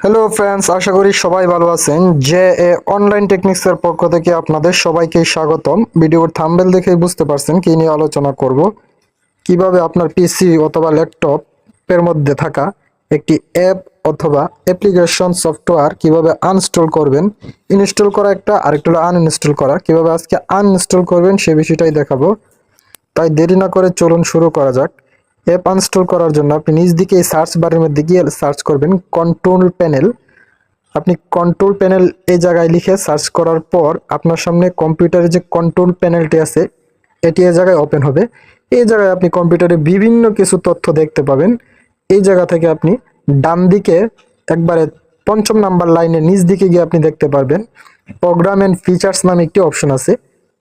Hello friends আশা করি সবাই ভালো আছেন। যে এ অনলাইন টেকনিক্সের পক্ষ থেকে আপনাদের সবাইকে স্বাগতম। ভিডিওর থাম্বেল দেখেই বুঝতে পারছেন কি নিয়ে আলোচনা করব। কীভাবে আপনার পিসি অথবা ল্যাপটপের মধ্যে থাকা একটি অ্যাপ অথবা অ্যাপ্লিকেশন সফটওয়্যার কীভাবে আনস্টল করবেন ইনস্টল করা একটা, আরেকটা হলো আনইনস্টল করা। কীভাবে আজকে আনইনস্টল করবেন সে বিষয়টাই দেখাবো। তাই দেরি না করে চলুন শুরু করা যাক। অ্যাপ আনস্টল করার জন্য আপনি নিজ দিকে এই সার্চ বারের মধ্যে গিয়ে সার্চ করবেন কন্ট্রোল প্যানেল আপনি কন্ট্রোল প্যানেল এই জায়গায় লিখে সার্চ করার পর আপনার সামনে কম্পিউটারে যে কন্ট্রোল প্যানেলটি আছে, এটি এই জায়গায় ওপেন হবে। এই জায়গায় আপনি কম্পিউটারে বিভিন্ন কিছু তথ্য দেখতে পাবেন। এই জায়গা থেকে আপনি ডান দিকে একবারে পঞ্চম নাম্বার লাইনে নিচ দিকে গিয়ে আপনি দেখতে পারবেন। প্রোগ্রাম অ্যান্ড ফিচার্স নামে একটি অপশন আছে।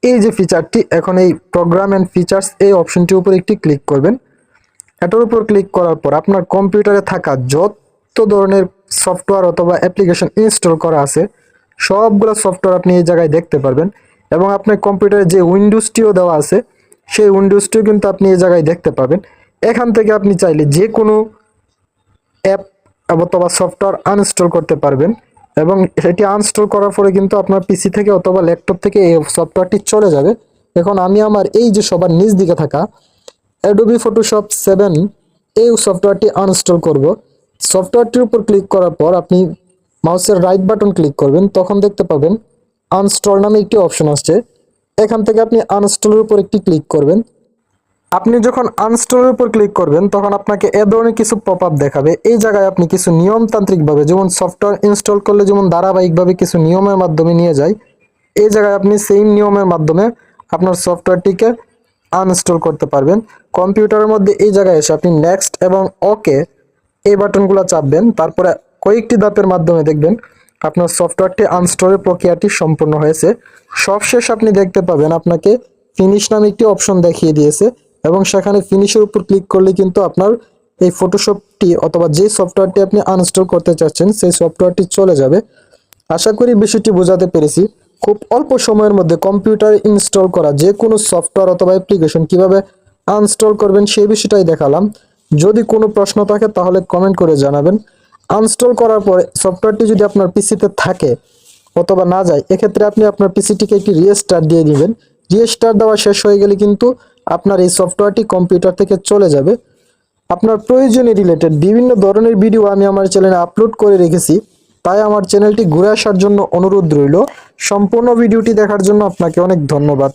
এই যে ফিচারটি এখন এই প্রোগ্রাম অ্যান্ড ফিচার্স এই অপশনটির উপর একটি ক্লিক করবেন। এটার উপর ক্লিক করার পর আপনার কম্পিউটারে থাকা যত ধরনের সফটওয়্যার অথবা অ্যাপ্লিকেশন ইনস্টল করা আছে, সবগুলো সফটওয়্যার আপনি এই জায়গায় দেখতে পারবেন। এবং আপনার কম্পিউটারে যে উইন্ডোজটিও দেওয়া আছে, সেই উইন্ডোজটিও কিন্তু আপনি এই জায়গায় দেখতে পাবেন। এখান থেকে আপনি চাইলে যে কোনো অ্যাপ অথবা সফটওয়্যার আনইনস্টল করতে পারবেন। এবং সেটি আনস্টল করার পরে কিন্তু আপনার পিসি থেকে অথবা ল্যাপটপ থেকে এই সফটওয়্যারটি চলে যাবে। এখন আমি আমার এই যে সবার নিজ দিকে থাকা অ্যাডোবি ফটোশপ সেভেন এই সফটওয়্যারটি আনইনস্টল করব। সফটওয়্যারটির উপর ক্লিক করার পর আপনি মাউসের রাইট বাটন ক্লিক করবেন, তখন দেখতে পাবেন আনস্টল নামে একটি অপশন আসছে। এখান থেকে আপনি আনস্টলের উপর একটি ক্লিক করবেন। আপনি যখন আনস্টলের উপর ক্লিক করবেন, তখন আপনাকে এ ধরনের কিছু পপ আপ দেখাবে। এই জায়গায় আপনি কিছু নিয়মতান্ত্রিকভাবে, যেমন সফটওয়্যার ইনস্টল করলে যেমন ধারাবাহিকভাবে কিছু নিয়মের মাধ্যমে নিয়ে যায়, এই জায়গায় আপনি সেম নিয়মের মাধ্যমে আপনার সফটওয়্যারটিকে আনইনস্টল করতে পারবেন। কম্পিউটারের মধ্যে এই জায়গায় এসে আপনি নেক্সট এবং ওকে এই বাটনগুলো চাপবেন। তারপরে কয়েকটি ধাপের মাধ্যমে দেখবেন আপনার সফটওয়্যারটি আনস্টলের প্রক্রিয়াটি সম্পূর্ণ হয়েছে। সবশেষ আপনি দেখতে পাবেন আপনাকে ফিনিশ নামে একটি অপশন দেখিয়ে দিয়েছে এবং সেখানে ফিনিশের উপর ক্লিক করলে কিন্তু আপনার এই ফটোশপটি অথবা যে সফটওয়্যারটি আপনি আনস্টল করতে চাচ্ছেন, সেই সফটওয়্যারটি চলে যাবে। আশা করি বিষয়টি বোঝাতে পেরেছি। খুব অল্প সময়ের মধ্যে কম্পিউটারে ইনস্টল করা যে কোনো সফটওয়্যার অথবা অ্যাপ্লিকেশন কীভাবে আনস্টল করবেন সেই বিষয়টাই দেখালাম। যদি কোনো প্রশ্ন থাকে তাহলে কমেন্ট করে জানাবেন। আনস্টল করার পরে সফটওয়্যারটি যদি আপনার পিসিতে থাকে অথবা না যায়, এক্ষেত্রে আপনি আপনার পিসিটিকে একটি রিস্টার্ট দিয়ে দিবেন। রিস্টার্ট দেওয়া শেষ হয়ে গেলে কিন্তু আপনার এই সফটওয়্যারটি কম্পিউটার থেকে চলে যাবে। আপনার প্রয়োজনে রিলেটেড বিভিন্ন ধরনের ভিডিও আমি আমার চ্যানেলে আপলোড করে রেখেছি। তাই আমার চ্যানেলটি ঘুরে আসার জন্য অনুরোধ রইল। সম্পূর্ণ ভিডিওটি দেখার জন্য আপনাকে অনেক ধন্যবাদ।